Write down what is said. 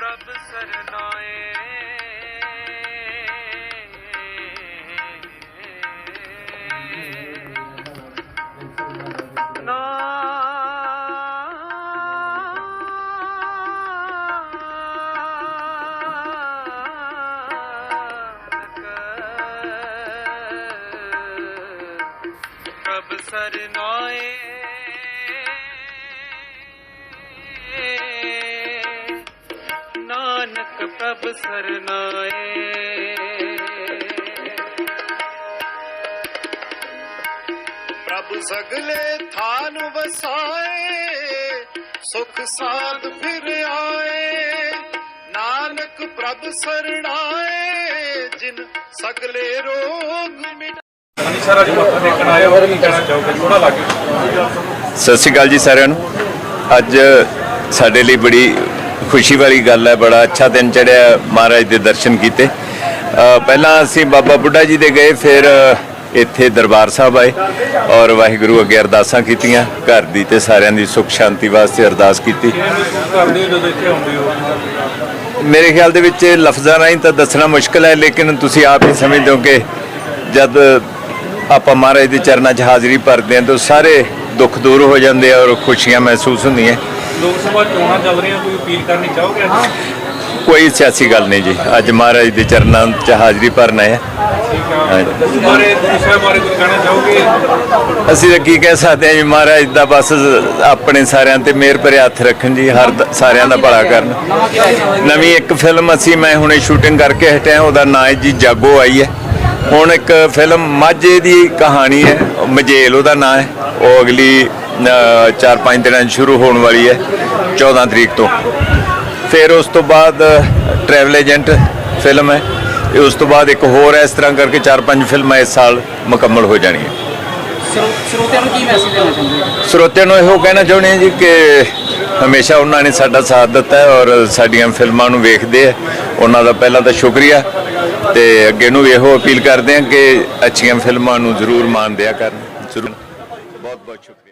ਪ੍ਰਭ ਸਰਨਾਏ। ਨਾਨਕ ਪ੍ਰਭ ਸਰਨਾਏ। ਨਾਨਕ ਪ੍ਰਭ ਸਰਨਾਏ ਪ੍ਰਭ ਸਗਲੇ ਥਾਨ ਵਸਾਏ ਸੁਖ ਸਾਧ ਫਿਰ ਆਏ ਨਾਨਕ ਪ੍ਰਭ ਸਰਣਾਏ ਜਿਨ ਸਗਲੇ ਰੋਗ ਮਿਟ ਸਾਰਾ ਜੀ ਮੱਥਾ ਟੇਕਣ ਆਏ ਹੋ ਕੀ ਕਹਿਣਾ ਚਾਹੋਗੇ ਥੋੜਾ ਲੱਗੇ ਸਤਿ ਸ਼੍ਰੀ ਅਕਾਲ ਜੀ ਸਾਰਿਆਂ ਨੂੰ। ਅੱਜ ਸਾਡੇ ਲਈ ਬੜੀ ਖੁਸ਼ੀ ਵਾਲੀ ਗੱਲ ਹੈ, ਬੜਾ ਅੱਛਾ ਦਿਨ ਚੜਿਆ ਮਹਾਰਾਜ ਦੇ ਦਰਸ਼ਨ ਕੀਤੇ। ਪਹਿਲਾਂ ਅਸੀਂ ਬਾਬਾ ਬੁੱਢਾ ਜੀ ਦੇ ਗਏ, ਫਿਰ ਇੱਥੇ ਦਰਬਾਰ ਸਾਹਿਬ ਆਏ ਔਰ ਵਾਹਿਗੁਰੂ ਅੱਗੇ ਅਰਦਾਸਾਂ ਕੀਤੀਆਂ, ਘਰ ਦੀ ਤੇ ਸਾਰਿਆਂ ਦੀ ਸੁੱਖ ਸ਼ਾਂਤੀ ਵਾਸਤੇ ਅਰਦਾਸ ਕੀਤੀ। ਮੇਰੇ ਖਿਆਲ ਦੇ ਵਿੱਚ ਲਫ਼ਜ਼ਾਂ ਰਾਹੀਂ ਤਾਂ ਦੱਸਣਾ ਮੁਸ਼ਕਲ ਹੈ, ਲੇਕਿਨ ਤੁਸੀਂ ਆਪ ਹੀ ਸਮਝਦੇ ਹੋ ਕਿ ਜਦ ਆਪਾਂ ਮਹਾਰਾਜ ਦੇ ਚਰਨਾਂ 'ਚ ਹਾਜ਼ਰੀ ਭਰਦੇ ਹਾਂ, ਤਾਂ ਸਾਰੇ ਦੁੱਖ ਦੂਰ ਹੋ ਜਾਂਦੇ ਆ ਔਰ ਖੁਸ਼ੀਆਂ ਮਹਿਸੂਸ ਹੁੰਦੀਆਂ। ਲੋਕ ਸਭਾ ਚੋਣਾਂ ਚੱਲ ਰਹੀਆਂ ਕੋਈ ਅਪੀਲ ਕਰਨੀ ਚਾਹੋਗੇ ਕੋਈ ਸਿਆਸੀ ਗੱਲ ਨਹੀਂ ਜੀ। ਅੱਜ ਮਹਾਰਾਜ ਦੇ ਚਰਨਾਂ 'ਚ ਹਾਜ਼ਰੀ ਭਰਨਾ ਹੈ। ਠੀਕ ਆ। ਬਾਰੇ ਦੂਸਰੇ ਬਾਰੇ ਕੁਝ ਕਹਿਣਾ ਚਾਹੋਗੇ? ਅਸੀਂ ਤਾਂ ਕੀ ਕਹਿ ਸਕਦੇ ਹਾਂ ਜੀ ਮਹਾਰਾਜ ਦਾ ਬਸ ਆਪਣੇ ਸਾਰਿਆਂ ਤੇ ਮਿਹਰ ਭਰੇ ਹੱਥ ਰੱਖਣ ਜੀ ਹਰ ਸਾਰਿਆਂ ਦਾ ਭਲਾ ਕਰਨ। ਨਵੀਂ ਇੱਕ ਫਿਲਮ ਅਸੀਂ ਮੈਂ ਹੁਣੇ ਸ਼ੂਟਿੰਗ ਕਰਕੇ ਹਟਿਆ ਉਹਦਾ ਨਾਂ ਹੈ ਜੀ ਜਾਗੋ ਆਈ ਹੈ। ਹੁਣ ਇੱਕ ਫਿਲਮ ਮਾਝੇ ਦੀ ਕਹਾਣੀ ਹੈ ਮਜੇਲ ਉਹਦਾ ਨਾਂ ਹੈ। ਉਹ ਅਗਲੀ 4-5 ਦਿਨਾਂ 'ਚ ਸ਼ੁਰੂ ਹੋਣ ਵਾਲੀ ਹੈ 14 ਤਰੀਕ ਤੋਂ। ਫਿਰ ਉਸ ਤੋਂ ਬਾਅਦ ਟਰੈਵਲ ਏਜੰਟ ਫਿਲਮ ਹੈ। ਇਹ ਉਸ ਤੋਂ ਬਾਅਦ ਇੱਕ ਹੋਰ ਇਸ ਤਰ੍ਹਾਂ ਕਰਕੇ 4-5 ਫਿਲਮਾਂ ਇਸ ਸਾਲ ਮੁਕੰਮਲ ਹੋ ਜਾਣੀਆਂ ਸਰੋ- ਸਰੋਤਿਆਂ ਨੂੰ ਕੀ ਮੈਸੇਜ ਦੇਣਾ ਚਾਹੁੰਦੇ ਹੋ? ਸਰੋਤਿਆਂ ਨੂੰ ਇਹੋ ਕਹਿਣਾ ਚਾਹੁੰਦੇ ਹਾਂ ਜੀ ਕਿ ਹਮੇਸ਼ਾ ਉਹਨਾਂ ਨੇ ਸਾਡਾ ਸਾਥ ਦਿੱਤਾ ਹੈ ਔਰ ਸਾਡੀਆਂ ਫਿਲਮਾਂ ਨੂੰ ਵੇਖਦੇ ਆ ਉਹਨਾਂ ਦਾ ਪਹਿਲਾਂ ਤਾਂ ਸ਼ੁਕਰੀਆ। ਤੇ ਅੱਗੇ ਨੂੰ ਵੀ ਇਹੋ ਅਪੀਲ ਕਰਦੇ ਹਾਂ ਕਿ ਅੱਛੀਆਂ ਫਿਲਮਾਂ ਨੂੰ ਜ਼ਰੂਰ ਮਾਣ ਦਿਆ ਕਰਨ। ਜ਼ਰੂਰ। ਬਹੁਤ ਬਹੁਤ ਸ਼ੁਕਰੀਆ।